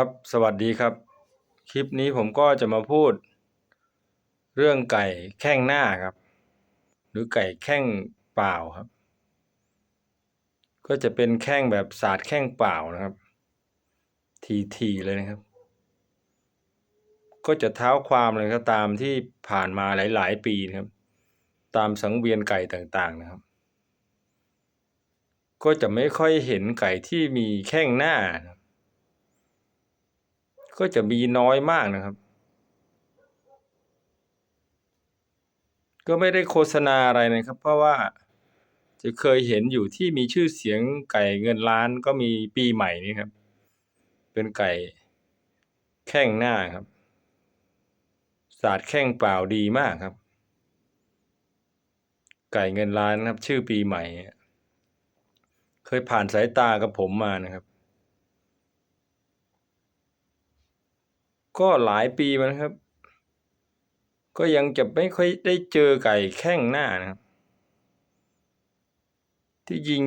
ครับสวัสดีครับ คลิปนี้ผมก็จะมาพูด เรื่องไก่แข้งหน้าครับ หรือไก่แข้งเปล่าครับ ก็จะเป็นแข้งแบบศาสาดแข้งเปล่านะครับ ทีๆเลยนะครับ ก็จะเท้าความเลยครับตามที่ผ่านมาหลาย ๆ ปีนะครับ ตามสังเวียนไก่ต่างๆนะครับ ก็จะไม่ค่อยเห็นไก่ที่มีแข้งหน้านะครับ ก็จะมีน้อยมากนะครับ ก็ไม่ได้โฆษณาอะไรนะครับ เพราะว่าจะเคยเห็นอยู่ที่มีชื่อเสียงไก่เงินล้านก็มีปีใหม่นี้ครับ เป็นไก่แข้งหน้าครับศาสาดแข้งเปล่าดีมากครับ ไก่เงินล้านครับ ชื่อปีใหม่ เคยผ่านสายตากับผมมานะครับ ก็หลายปีมานะครับ ก็ยังจะไม่ค่อยได้เจอไก่แข้งหน้านะครับ ที่ยิง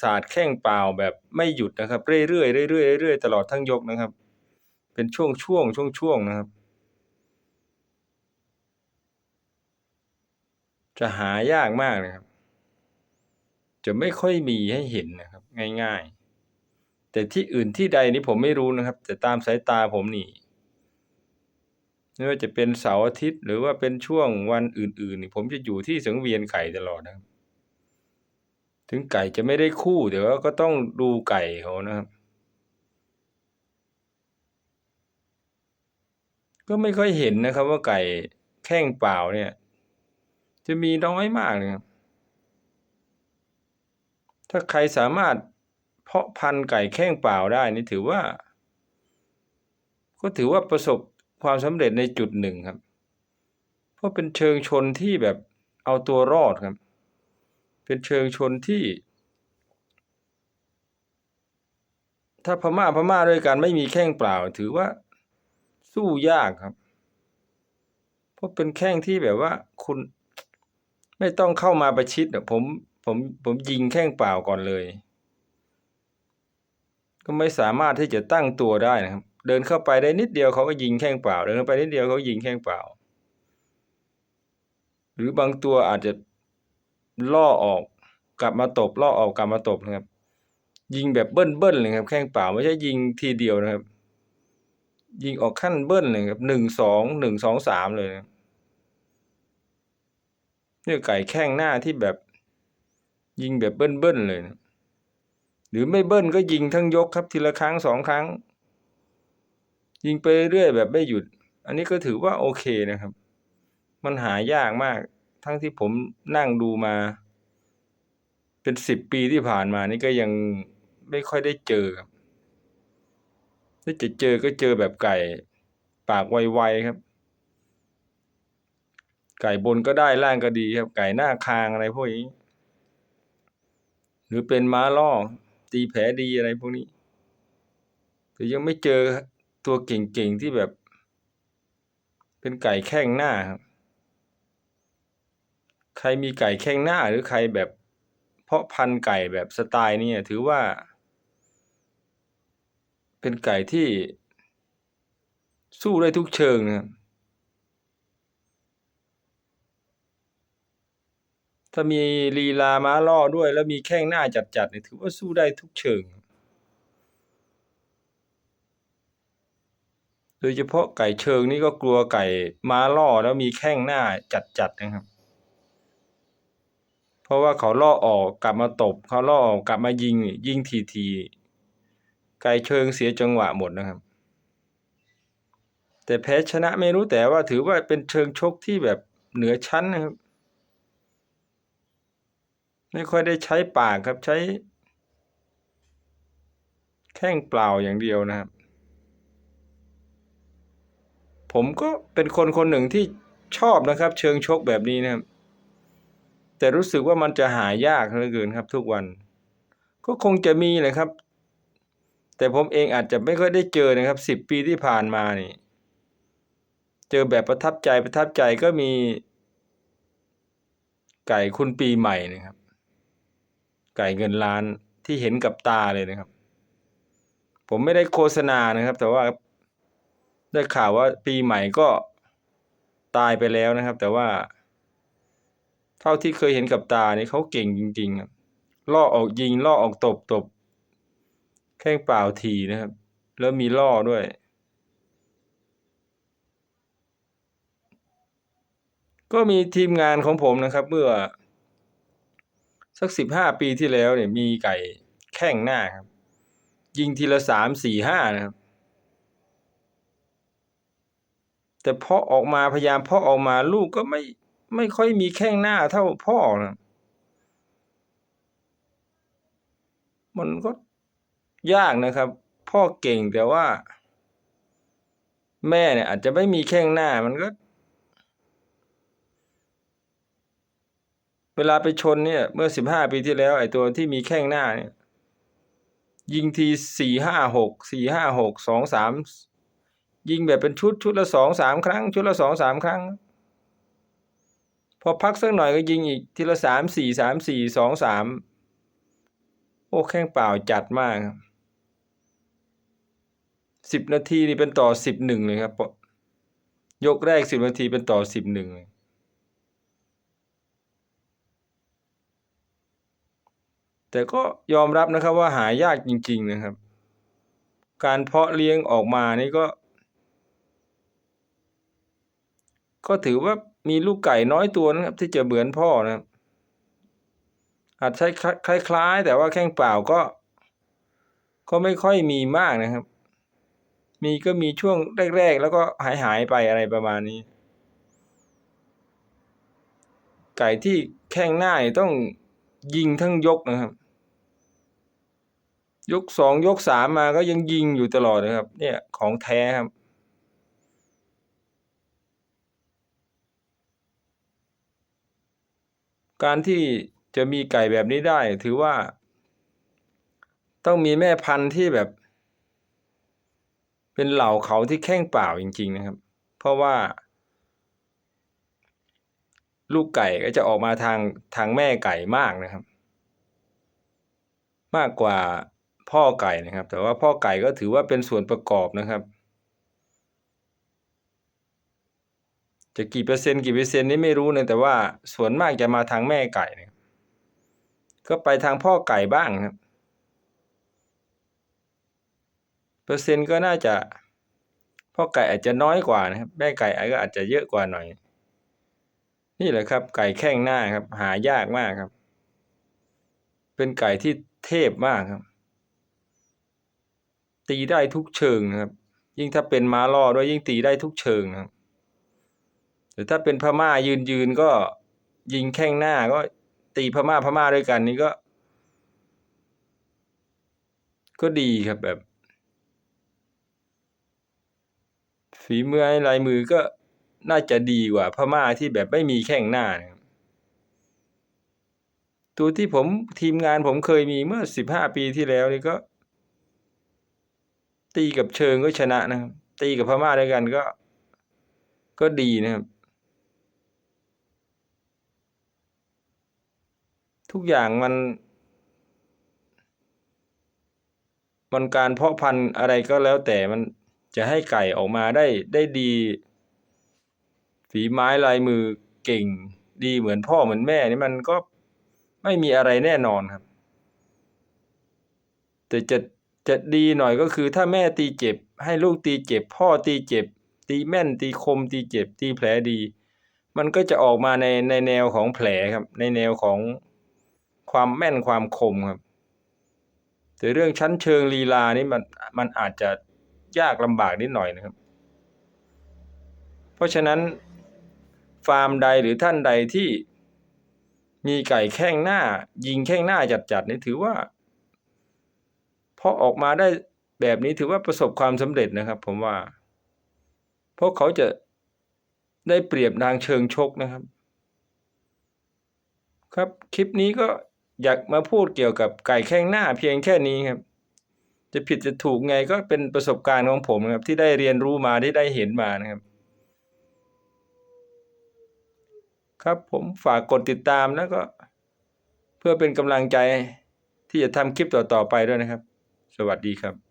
สาดแข้งเปล่าแบบไม่หยุดนะครับ เรื่อยๆเรื่อยๆเรื่อยๆตลอดทั้งยกนะครับ เป็นช่วงช่วงช่วงช่วงนะครับ จะหายากมากนะครับ จะไม่ค่อยมีให้เห็นนะครับ ง่าย ๆ แต่ที่อื่นที่ใดนี่ผมไม่รู้นะครับ แต่ตามสายตาผมนี่ ไม่ว่าจะเป็นเสาร์อาทิตย์ หรือว่าเป็นช่วงวันอื่นๆนี่ผมจะอยู่ที่สังเวียนไก่ตลอดนะครับ ถึงไก่จะไม่ได้คู่แต่ว่าก็ต้องดูไก่เขานะครับ ก็ไม่ค่อยเห็นนะครับว่าไก่แข้งเปล่าเนี่ย จะมีน้อยมากเลยครับ ถ้าใครสามารถเพาะพันธุ์ไก่แข้งเปล่าได้นี่ถือว่า ก็ถือว่าประสบ ความสำเร็จในจุดหนึ่งครับ เพราะเป็นเชิงชนที่แบบเอาตัวรอดครับ เป็นเชิงชนที่ ถ้าพม่าพม่าด้วยกันไม่มีแข้งเปล่า ถือว่าสู้ยากครับ เพราะเป็นแข้งที่แบบว่าคุณไม่ต้องเข้ามาประชิดผมผมผมยิงแข้งเปล่าก่อนเลย ก็ไม่สามารถที่จะตั้งตัวได้นะครับ เดินเข้าไปได้นิดเดียวเขาก็ยิงแข้งเปล่า เดินเข้าไปนิดเดียวเขายิงแข้งเปล่า หรือบางตัวอาจจะล่อออกกลับมาตบล่อออกกลับมาตบนะครับ ยิงแบบเบิ้ลเบิ้ลเลยครับ แข้งเปล่าไม่ใช่ยิงทีเดียวนะครับ ยิงออกขั้นเบิ้ลเลยครับหนึ่งสองหนึ่งสองสามเลยนะเนี่ยไก่แข้งหน้าที่แบบ ยิงแบบเบิ้ลเบิ้ลเลยนะหรือไม่เบิ้ลก็ยิงทั้งยกครับทีละครั้งสองครั้ง ยิงไปเรื่อยแบบไม่หยุด อันนี้ก็ถือว่าโอเคนะครับ มันหายากมาก ทั้งที่ผมนั่งดูมา เป็นสิบปีที่ผ่านมานี่ก็ยังไม่ค่อยได้เจอครับถ้าจะเจอก็เจอแบบไก่ปากไวๆครับ ไก่บนก็ได้ล่างก็ดีครับ ไก่หน้าคางอะไรพวกนี้ หรือเป็นม้าล่อตีแผลดีอะไรพวกนี้แต่ยังไม่เจอ ตัวเก่งๆที่แบบ เป็นไก่แข้งหน้าครับ ใครมีไก่แข้งหน้าหรือใครแบบ เพาะพันธุ์ไก่แบบสไตล์นี้ถือว่า เป็นไก่ที่สู้ได้ทุกเชิงนะครับถ้ามีลีลาม้าล่อด้วยแล้วมีแข้งหน้าจัดๆเนี่ยถือว่าสู้ได้ทุกเชิง โดยเฉพาะไก่เชิงนี่ก็กลัวไก่ม้าล่อแล้วมีแข้งหน้าจัดๆนะครับ เพราะว่าเขาล่อออกกลับมาตบเขาล่อออกกลับมายิงยิงทีๆไก่เชิงเสียจังหวะหมดนะครับ แต่แพ้ชนะไม่รู้แต่ว่าถือว่าเป็นเชิงชกที่แบบเหนือชั้นนะครับ ไม่ค่อยได้ใช้ปากครับใช้ แข้งเปล่าอย่างเดียวนะครับ ผมก็เป็นคนคนหนึ่งที่ชอบนะครับ เชิงชกแบบนี้นะครับ แต่รู้สึกว่ามันจะหายากเหลือเกินครับ ทุกวัน ก็คงจะมีแหละครับ แต่ผมเองอาจจะไม่ค่อยได้เจอนะครับสิบปีที่ผ่านมานี่ เจอแบบประทับใจประทับใจก็มี ไก่คุณปีใหม่นะครับ ไก่เงินล้านที่เห็นกับตาเลยนะครับ ผมไม่ได้โฆษณานะครับ แต่ว่า ได้ข่าวว่าปีใหม่ก็ตายไปแล้วนะครับ แต่ว่า เท่าที่เคยเห็นกับตานี่เขาเก่งจริงๆครับล่อออกยิงล่อออกตบตบแข้งเปล่าทีนะครับ แล้วมีล่อด้วย ก็มีทีมงานของผมนะครับ เมื่อ สักสิบห้าปีที่แล้วเนี่ยมีไก่แข้งหน้าครับ ยิงทีละสามสี่ห้านะครับ แต่เพาะออกมาพยายามเพาะออกมาลูกก็ไม่ไม่ค่อยมีแข้งหน้าเท่าพ่อนะมันก็ยากนะครับ พ่อเก่งแต่ว่า แม่เนี่ย อาจจะไม่มีแข้งหน้ามันก็ เวลาไปชนเนี่ย เมื่อสิบห้าปีที่แล้ว ไอ้ตัวที่มีแข้งหน้าเนี่ย ยิงทีสี่ห้าหกสี่ห้าหกสองสาม ยิงแบบเป็นชุดชุดละสองสามครั้ง ชุดละสองสามครั้ง พอพักสักหน่อยก็ยิงอีกทีละสามสี่สามสี่สองสามโอ้แข้งเปล่าจัดมากครับสิบนาทีนี่เป็นต่อสิบหนึ่งเลยครับยกแรกสิบนาทีเป็นต่อสิบหนึ่งเลยแต่ก็ยอมรับนะครับว่าหายากจริง ๆนะครับ การเพาะเลี้ยงออกมานี่ก็ ก็ถือว่ามีลูกไก่น้อยตัวนะครับ ที่จะเหมือนพ่อนะครับ อาจใช้คล้ายๆ แต่ว่าแข้งเปล่าก็ ก็ไม่ค่อยมีมากนะครับ มีก็มีช่วงแรกๆ แล้วก็หายหายไปอะไรประมาณนี้ ไก่ที่แข้งหน้าต้องยิงทั้งยกนะครับ ยกสองยกสามมาก็ยังยิงอยู่ตลอดนะครับ เนี่ยของแท้ครับ การที่จะมีไก่แบบนี้ได้ ถือว่า ต้องมีแม่พันธุ์ที่แบบ เป็นเหล่าเขาที่แข้งเปล่าจริง ๆ นะครับ เพราะว่า ลูกไก่ก็จะออกมาทางทางแม่ไก่มากนะครับ มากกว่าพ่อไก่นะครับ แต่ว่าพ่อไก่ก็ถือว่าเป็นส่วนประกอบนะครับ จะกี่เปอร์เซ็นต์กี่เปอร์เซ็นต์นี่ไม่รู้นะแต่ว่าส่วนมากจะมาทางแม่ไก่นะก็ไปทางพ่อไก่บ้างครับเปอร์เซ็นต์ก็น่าจะพ่อไก่อาจจะน้อยกว่านะครับแม่ไก่ก็อาจจะเยอะกว่าหน่อย นี่แหละครับ ไก่แข้งหน้าครับ หายากมากครับ เป็นไก่ที่เทพมากครับ ตีได้ทุกเชิงนะครับ ยิ่งถ้าเป็นม้าล่อด้วยยิ่งตีได้ทุกเชิงครับ หรือถ้าเป็นพม่ายืนยืนก็ยิงแข้งหน้าก็ตีพม่าพม่าด้วยกันนี่ก็ ก็ดีครับแบบ ฝีมือลายมือก็น่าจะดีกว่าพม่าที่แบบไม่มีแข้งหน้านะครับตัวที่ผมทีมงานผมเคยมีเมื่อสิบห้าปีที่แล้วนี่ก็ ตีกับเชิงก็ชนะนะครับ ตีกับพม่าด้วยกันก็ ก็ดีนะครับ ทุกอย่างมัน มันการเพาะพันธุ์อะไรก็แล้วแต่มันจะให้ไก่ออกมาได้ได้ดี ฝีไม้ลายมือเก่ง ดีเหมือนพ่อเหมือนแม่นี่มันก็ไม่มีอะไรแน่นอนครับ แต่จะจะดีหน่อยก็คือถ้าแม่ตีเจ็บ ให้ลูกตีเจ็บ พ่อตีเจ็บ ตีแม่นตีคมตีเจ็บ ตีแผลดี มันก็จะออกมาในในแนวของแผลครับ ในแนวของ ความแม่นความคมครับ แต่เรื่องชั้นเชิงลีลานี่มันมันอาจจะยากลำบากนิดหน่อยนะครับ เพราะฉะนั้นฟาร์มใดหรือท่านใดที่มีไก่แข้งหน้า ยิงแข้งหน้าจัดๆนี่ถือว่าพอออกมาได้แบบนี้ถือว่าประสบความสำเร็จนะครับ ผมว่า เพราะเขาจะได้เปรียบทางเชิงชกนะครับ ครับคลิปนี้ก็ อยากมาพูดเกี่ยวกับไก่แข้งหน้าเพียงแค่นี้ครับ จะผิดจะถูกไงก็เป็นประสบการณ์ของผมครับ ที่ได้เรียนรู้มาที่ได้เห็นมานะครับ ครับผมฝากกดติดตามแล้วก็ เพื่อเป็นกำลังใจที่จะทำคลิปต่อๆไปด้วยนะครับ สวัสดีครับ